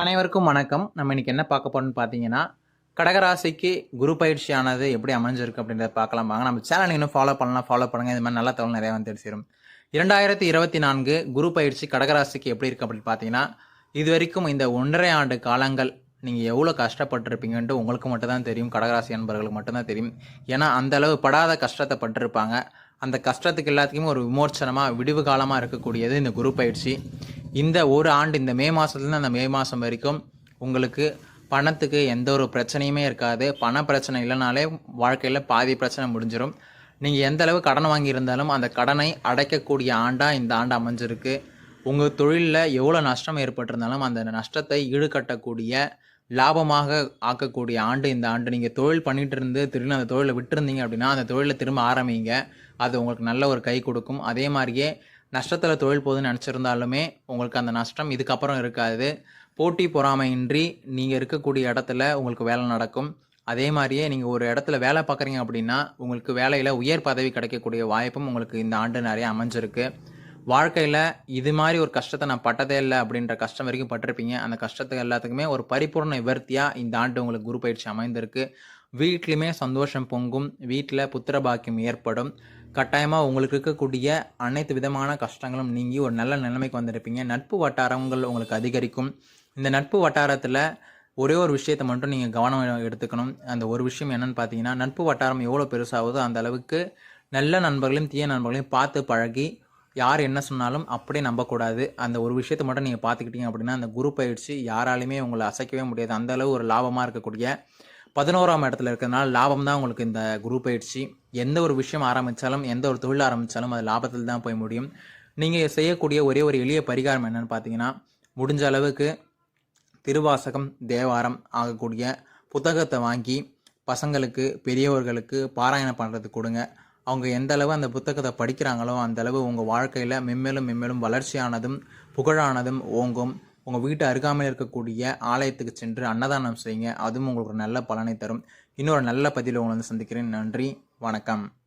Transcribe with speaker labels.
Speaker 1: அனைவருக்கும் வணக்கம். நம்ம இன்றைக்கி என்ன பார்க்க போகிறோம்னு பார்த்தீங்கன்னா கடகராசிக்கு குரு பயிற்சியானது எப்படி அமைஞ்சிருக்கு அப்படின்றத பார்க்கலாம். வாங்க நம்ம சேனல் இன்னும் ஃபாலோ பண்ணலாம். ஃபாலோ பண்ணுங்கள் இது மாதிரி நல்ல தகவல் நிறையா வந்து தெரிஞ்சிடும் இரண்டாயிரத்தி இருபத்தி நான்கு குரு பயிற்சி கடகராசிக்கு எப்படி இருக்குது அப்படின்னு பார்த்தீங்கன்னா இது வரைக்கும் இந்த ஒன்றரை ஆண்டு காலங்கள் நீங்கள் எவ்வளோ கஷ்டப்பட்டிருப்பீங்கன்ட்டு உங்களுக்கு மட்டும் தான் தெரியும். கடகராசி அன்பர்களுக்கு மட்டும்தான் தெரியும். ஏன்னா அந்த அளவு படாத கஷ்டத்தை பட்டிருப்பாங்க. அந்த கஷ்டத்துக்கு எல்லாத்துக்குமே ஒரு விமோச்சனமாக விடிவு காலமாக இருக்கக்கூடியது இந்த குரு பயிற்சி. இந்த ஒரு ஆண்டு இந்த மே மாதத்துலேருந்து அந்த மே மாதம் வரைக்கும் உங்களுக்கு பணத்துக்கு எந்த ஒரு பிரச்சனையுமே இருக்காது. பண பிரச்சனை இல்லைனாலே வாழ்க்கையில் பாதி பிரச்சனை முடிஞ்சிடும் நீங்கள் எந்த அளவு கடன் வாங்கியிருந்தாலும் அந்த கடனை அடைக்கக்கூடிய ஆண்டாக இந்த ஆண்டு அமைஞ்சிருக்கு. உங்கள் தொழிலில் எவ்வளோ நஷ்டம் ஏற்பட்டிருந்தாலும் அந்த நஷ்டத்தை ஈடுகட்டக்கூடிய லாபமாக ஆக்கக்கூடிய ஆண்டு இந்த ஆண்டு. நீங்கள் தொழில் பண்ணிகிட்டு இருந்து திடீர்னு அந்த தொழிலை விட்டுருந்தீங்க அப்படின்னா அந்த தொழிலை திரும்ப ஆரம்பிங்க. அது உங்களுக்கு நல்ல ஒரு கை கொடுக்கும். அதே மாதிரியே நஷ்டத்தில் தொழில் போகுதுன்னு நினச்சிருந்தாலுமே உங்களுக்கு அந்த நஷ்டம் இதுக்கப்புறம் இருக்காது. போட்டி பொறாமையின்றி நீங்கள் இருக்கக்கூடிய இடத்துல உங்களுக்கு வேலை நடக்கும். அதே மாதிரியே நீங்கள் ஒரு இடத்துல வேலை பார்க்குறீங்க அப்படின்னா உங்களுக்கு வேலையில் உயர் பதவி கிடைக்கக்கூடிய வாய்ப்பும் உங்களுக்கு இந்த ஆண்டு நிறைய அமைஞ்சிருக்கு. வாழ்க்கையில் இது மாதிரி ஒரு கஷ்டத்தை நான் பட்டதே இல்லை அப்படின்ற கஷ்டம் வரைக்கும் பட்டிருப்பீங்க. அந்த கஷ்டத்துக்கு எல்லாத்துக்குமே ஒரு பரிபூர்ண விவர்த்தியாக இந்த ஆண்டு உங்களுக்கு குரு பயிற்சி அமைந்திருக்கு. வீட்லையுமே சந்தோஷம் பொங்கும். வீட்டில் புத்திர பாக்கியம் ஏற்படும். கட்டாயமாக உங்களுக்கு இருக்கக்கூடிய அனைத்து விதமான கஷ்டங்களும் நீங்கி ஒரு நல்ல நிலைமைக்கு வந்திருப்பீங்க. நட்பு வட்டாரங்கள் உங்களுக்கு அதிகரிக்கும். இந்த நட்பு வட்டாரத்தில் ஒரே ஒரு விஷயத்தை மட்டும் நீங்கள் கவனம் எடுத்துக்கணும். அந்த ஒரு விஷயம் என்னென்னு பார்த்தீங்கன்னா நட்பு வட்டாரம் எவ்வளோ பெருசாகுதோ அந்த அளவுக்கு நல்ல நண்பர்களையும் தீய நண்பர்களையும் பார்த்து பழகி யார் என்ன சொன்னாலும் அப்படியே நம்பக்கூடாது. அந்த ஒரு விஷயத்தை மட்டும் நீங்கள் பார்த்துக்கிட்டீங்க அப்படின்னா அந்த குரு பயிற்சி யாராலையுமே உங்களை அசைக்கவே முடியாது. அந்த அளவு ஒரு லாபமாக இருக்கக்கூடிய பதினோராம் இடத்துல இருக்கிறதுனால லாபம் தான் உங்களுக்கு இந்த குரு பயிற்சி. எந்த ஒரு விஷயம் ஆரம்பித்தாலும் எந்த ஒரு தொழில் ஆரம்பித்தாலும் அது லாபத்தில் தான் போய் முடியும். நீங்கள் செய்யக்கூடிய ஒரே ஒரு எளிய பரிகாரம் என்னென்னு பார்த்தீங்கன்னா முடிஞ்ச அளவுக்கு திருவாசகம் தேவாரம் ஆகக்கூடிய புத்தகத்தை வாங்கி பசங்களுக்கு பெரியவர்களுக்கு பாராயணம் பண்ணுறதுக்கு கொடுங்க. அவங்க எந்த அளவு அந்த புத்தகத்தை படிக்கிறாங்களோ அந்த அளவு உங்கள் வாழ்க்கையில் மென்மேலும் மென்மேலும் வளர்ச்சியானதும் புகழானதும் ஓங்கும். உங்கள் வீட்டு அருகாமையில் இருக்கக்கூடிய ஆலயத்துக்கு சென்று அன்னதானம் செய்யுங்க. அதுவும் உங்களுக்கு ஒரு நல்ல பலனை தரும். இன்னொரு நல்ல பதிவில் உங்களை வந்து சந்திக்கிறேன். நன்றி. வணக்கம்.